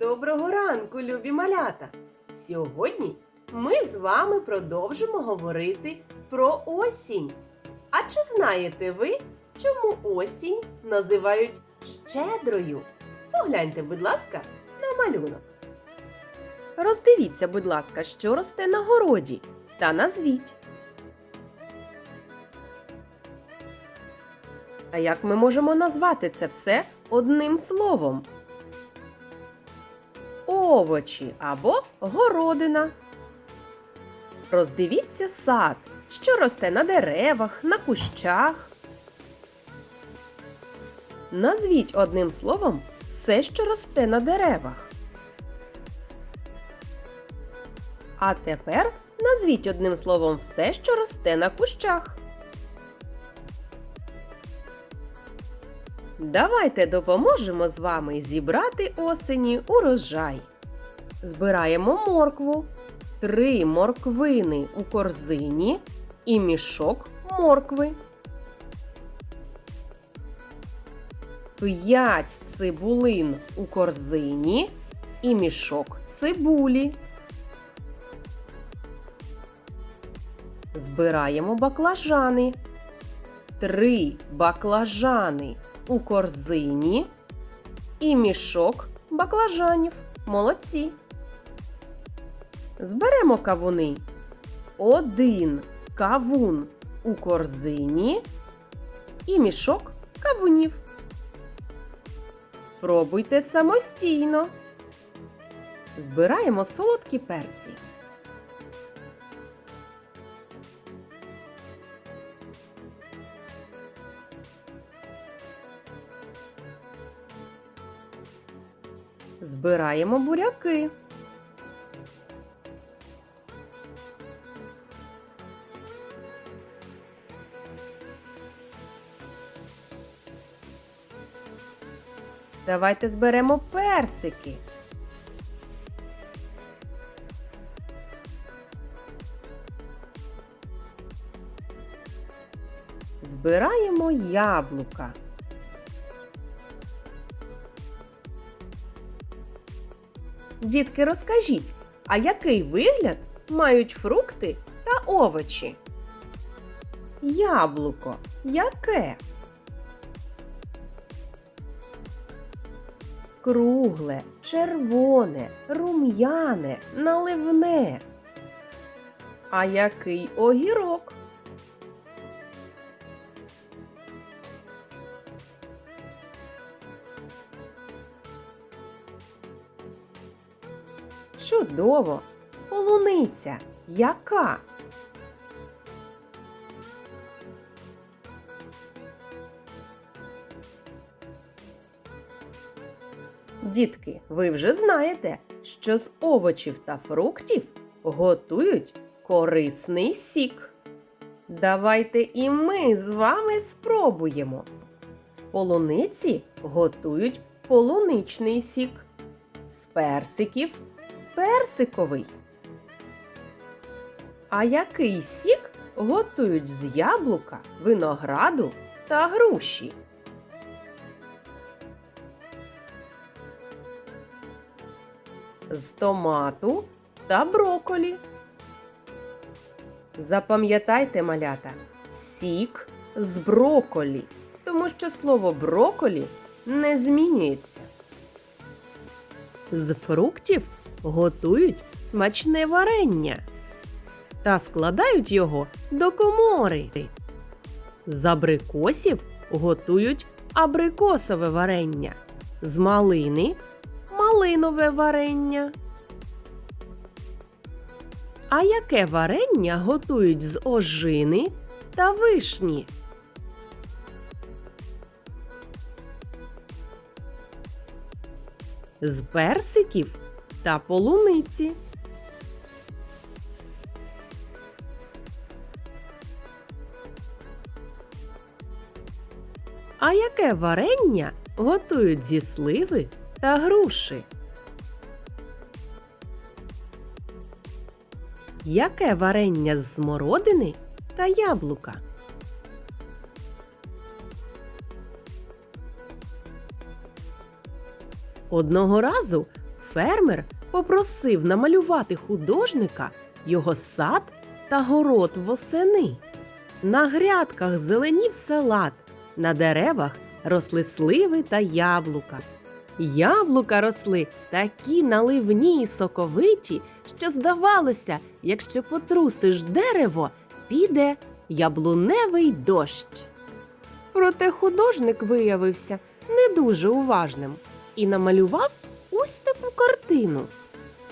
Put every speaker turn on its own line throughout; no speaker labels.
Доброго ранку, любі малята! Сьогодні ми з вами продовжимо говорити про осінь. А чи знаєте ви, чому осінь називають щедрою? Погляньте, будь ласка, на малюнок. Роздивіться, будь ласка, що росте на городі, та назвіть. А як ми можемо назвати це все одним словом? Овочі або городина. Роздивіться сад, що росте на деревах, на кущах. Назвіть одним словом все, що росте на деревах. А тепер назвіть одним словом все, що росте на кущах. Давайте допоможемо з вами зібрати осені урожай. Збираємо моркву, три морквини у корзині і мішок моркви. П'ять цибулин у корзині і мішок цибулі. Збираємо баклажани. Три баклажани у корзині і мішок баклажанів. Молодці. Зберемо кавуни. Один кавун у корзині і мішок кавунів. Спробуйте самостійно. Збираємо солодкі перці. Збираємо буряки. Давайте зберемо персики. Збираємо яблука. Дітки, розкажіть, а який вигляд мають фрукти та овочі? Яблуко. Яке? Кругле, червоне, рум'яне, наливне. А який огірок? Чудово! Полуниця. Яка? Дітки, ви вже знаєте, що з овочів та фруктів готують корисний сік. Давайте і ми з вами спробуємо. З полуниці готують полуничний сік, з персиків персиковий. А який сік готують з яблука, винограду та груші? З томату та броколі. Запам'ятайте, малята, сік з броколі, тому що слово броколі не змінюється. З фруктів готують смачне варення та складають його до комори. З абрикосів готують абрикосове варення, з малини малинове варення. А яке варення готують з ожини та вишні? З персиків та полуниці. А яке варення готують зі сливи та груші? Яке варення з смородини та яблука? Одного разу Фермер попросив намалювати художника його сад та город восени. На грядках зеленів салат, на деревах росли сливи та яблука. Яблука росли такі наливні й соковиті, що здавалося, якщо потрусиш дерево, піде яблуневий дощ. Проте художник виявився не дуже уважним і намалював ось таку картину.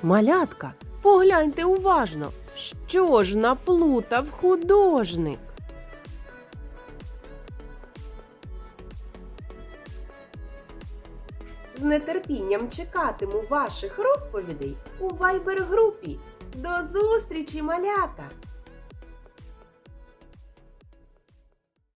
Малятка, погляньте уважно, що ж наплутав художник. З нетерпінням чекатиму ваших розповідей у вайбер-групі. До зустрічі, малята!